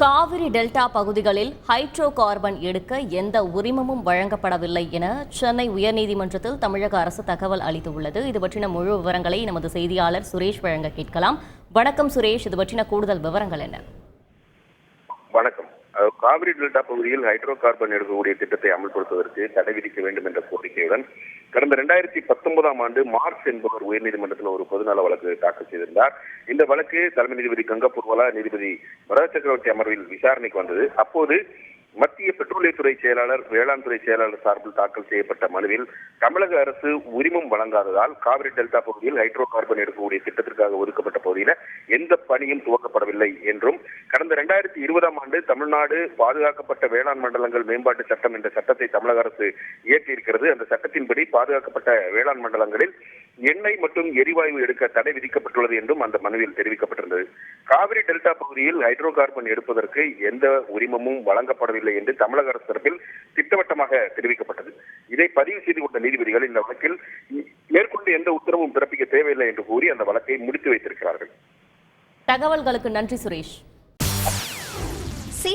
Kaveri delta பகுதிகளில் hydrocarbon எடுக்க எந்த உரிமமும் வழங்கப்படவில்லை என சென்னை உயர்நீதிமன்றத்தில் தமிழக அரசு தகவல் அளித்துள்ளது. இது பற்றின முழு விவரங்களை நமது செய்தியாளர் சுரேஷ் வழங்க கேட்கலாம். வணக்கம் சுரேஷ் இது பற்றின கூடுதல் விவரங்கள் என்ன? வணக்கம். காவிரி டெல்டா பகுதியில் ஹைட்ரோ கார்பன் எடுக்கக்கூடிய திட்டத்தை அமல்படுத்துவதற்கு தடை விதிக்க வேண்டும் என்ற கோரிக்கையுடன் கடந்த இரண்டாயிரத்தி பத்தொன்பதாம் ஆண்டு மார்ச் என்பவர் உயர்நீதிமன்றத்தில் ஒரு பொதுநல வழக்கு தாக்கல் செய்திருந்தார். இந்த வழக்கு தலைமை நீதிபதி கங்கப்பூர்வலா நீதிபதி பரத சக்கரவர்த்தி அமர்வில் விசாரணைக்கு வந்தது. அப்போது மத்திய பெட்ரோலியத்துறை செயலாளர் வேளாண் துறை செயலாளர் சார்பில் தாக்கல் செய்யப்பட்ட மனுவில் தமிழக அரசு உரிமம் வழங்காததால் காவிரி டெல்டா பகுதியில் ஹைட்ரோ கார்பன் எடுக்கக்கூடிய திட்டத்திற்காக ஒதுக்கப்பட்ட பகுதியில் எந்த பணியும் துவக்கப்படவில்லை என்றும் இரண்டாயிரத்தி இருபதாம் ஆண்டு தமிழ்நாடு பாதுகாக்கப்பட்ட வேளாண் மண்டலங்கள் மேம்பாட்டு சட்டம் என்ற சட்டத்தை தமிழக அரசு இயற்றியிருக்கிறது. அந்த சட்டத்தின்படி பாதுகாக்கப்பட்ட வேளாண் மண்டலங்களில் எண்ணெய் மற்றும் எரிவாயு எடுக்க தடை விதிக்கப்பட்டுள்ளது என்றும் அந்த மனுவில் தெரிவிக்கப்பட்டிருந்தது. காவிரி டெல்டா பகுதியில் ஹைட்ரோ கார்பன் எடுப்பதற்கு எந்த உரிமமும் வழங்கப்படவில்லை என்று தமிழக அரசு தரப்பில் திட்டவட்டமாக தெரிவிக்கப்பட்டது. இதை பதிவு செய்து கொண்ட நீதிபதிகள் இந்த வழக்கில் மேற்கொண்டு எந்த உத்தரவும் பிறப்பிக்க தேவையில்லை என்று கூறி அந்த வழக்கை முடித்து வைத்திருக்கிறார்கள். தகவல்களுக்கு நன்றி சுரேஷ்.